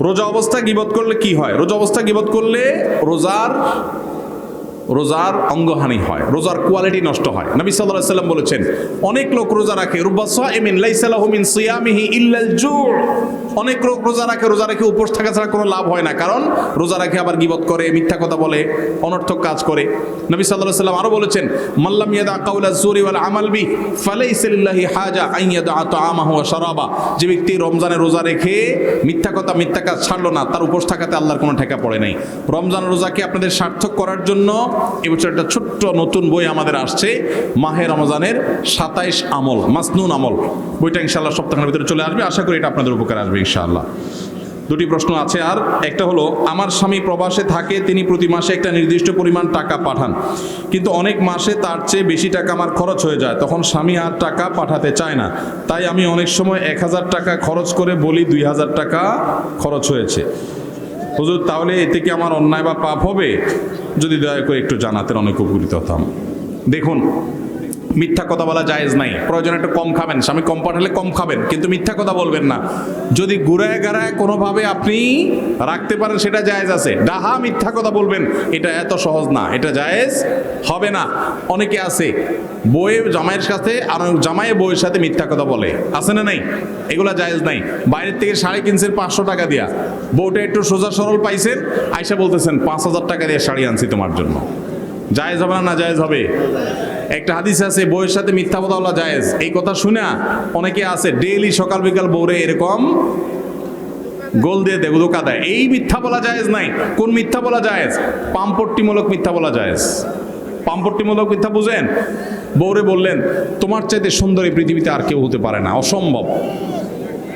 রোজা অবস্থা গিবত করলে কি হয়? রোজা অবস্থা গিবত করলে রোজার রোজার অঙ্গহানি হয়, রোজার কোয়ালিটি নষ্ট হয়। নবী আলাইহি সাল্লাম বলেছেন, অনেক লোক রোজা রাখে সিয়ামিহি অনেক লোক রোজা রাখে, রোজা রেখে উপোস থাকা ছাড়া কোনো লাভ হয় না, কারণ রোজা রাখে আবার গিবত করে, মিথ্যা কথা বলে, অনর্থক কাজ করে। নবী আলাইহি সাল্লাম আরও বলেছেন মাল্লাম ইয়াদা কাউলা জুরি ওয়াল আমাল বি লিল্লাহি হাজা আন ইয়াদা তাআমাহু ওয়া শারাবা। যে ব্যক্তি রমজানে রোজা রেখে মিথ্যা কথা, মিথ্যা কাজ ছাড়লো না, তার উপোস থাকাতে আল্লাহর কোনো ঠেকা পড়ে নাই। রমজান রোজাকে আপনাদের সার্থক করার জন্য এবছর একটা ছোট্ট নতুন বই আমাদের আসছে মাহে রমজানের সাতাইশ আমল, মাসনুন আমল। বইটা ইনশাআল্লাহ সপ্তাহের ভিতরে চলে আসবে। আশা করি এটা আপনাদের উপকার আসবে ইনশাআল্লাহ। দুটি প্রশ্ন আছে আর একটা হলো, আমার স্বামী প্রবাসে থাকে, তিনি প্রতি মাসে একটা নির্দিষ্ট পরিমাণ টাকা পাঠান। কিন্তু অনেক মাসে তার চেয়ে বেশি টাকা আমার খরচ হয়ে যায়। তখন স্বামী আর টাকা পাঠাতে চায় না। তাই আমি অনেক সময় এক হাজার টাকা খরচ করে বলি, দুই হাজার টাকা খরচ হয়েছে। হুজুর, তাহলে এতে কি আমার অন্যায় বা পাপ হবে? যদি দয়া করে একটু জানাতেন অনেক উপকৃত হতাম। দেখুন মিথ্যা কথা বলা জায়েজ নাই। প্রয়োজন একটু কম খাবেন। স্বামী কম পাঠালে কম খাবেন, কিন্তু মিথ্যা কথা বলবেন না। যদি ঘুরায় গাড়ায় কোনোভাবে আপনি রাখতে পারেন, সেটা জায়েজ আছে। ডাহা মিথ্যা কথা বলবেন, এটা এত সহজ না, এটা জায়েজ হবে না। অনেকে আছে বইয়ে জামাইয়ের সাথে আর জামাইয়ে বইয়ের সাথে মিথ্যা কথা বলে। আছে না নাই? এগুলা জায়েজ নাই। বাইরের থেকে শাড়ি কিনছেন পাঁচশো টাকা দিয়া। বউটা একটু সোজা সরল পাইছেন, আইসা বলতেছেন, পাঁচ হাজার টাকা দিয়ে শাড়ি আনছি তোমার জন্য। জায়েজ হবে না না জায়েজ হবে? একটা হাদিস আছে বউয়ের সাথে মিথ্যা কথা বলা জায়েজ। এই কথা শুনে অনেকে আছে, ডেইলি সকাল বিকাল বউরে এরকম গোল দিয়ে দেয়, ধোকা দেয়। এই মিথ্যা বলা জায়েজ নাই। কোন মিথ্যা বলা জায়েজ? পাম্পট্টিমূলক মিথ্যা বলা জায়েজ। পাম্পট্টিমূলক মিথ্যা বুঝেন? বউরে বললেন, তোমার চাইতে সুন্দর এই পৃথিবীতে আর কেউ হতে পারে না। অসম্ভব।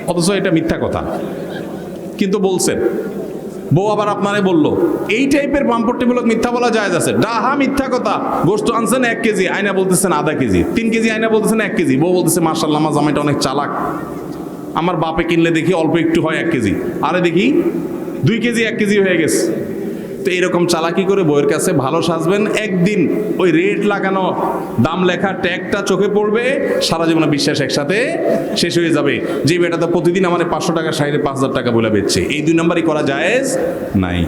অথচ এটা মিথ্যা কথা। কিন্তু বলছেন বউ আবার আপনারে বলল, এই টাইপের পাম্পট্টিমূলক মিথ্যা বলা যায় আছে। ডাহা মিথ্যা কথা। গোস্ত আনছেন এক কেজি, আয়না বলতেছেন আধা কেজি। তিন কেজি আয়না বলতেছেন এক কেজি। বউ বলতেছে মার্শাল আমার জামাইটা অনেক চালাক। আমার বাপে কিনলে দেখি অল্প একটু হয় এক কেজি। আরে দেখি, দুই কেজি এক কেজি হয়ে গেছে। তো এরকম চালাকি করে বইয়ের কাছে ভালো সাজবেন। একদিন ওই রেট লাগানো দাম লেখা ট্যাগটা চোখে পড়বে, সারা জীবনে বিশ্বাস একসাথে শেষ হয়ে যাবে। যে বেটা তো প্রতিদিন আমার পাঁচশো টাকা সাইডে পাঁচ হাজার টাকা বলে বেচছে। এই দুই নাম্বারই করা জায়েজ নাই।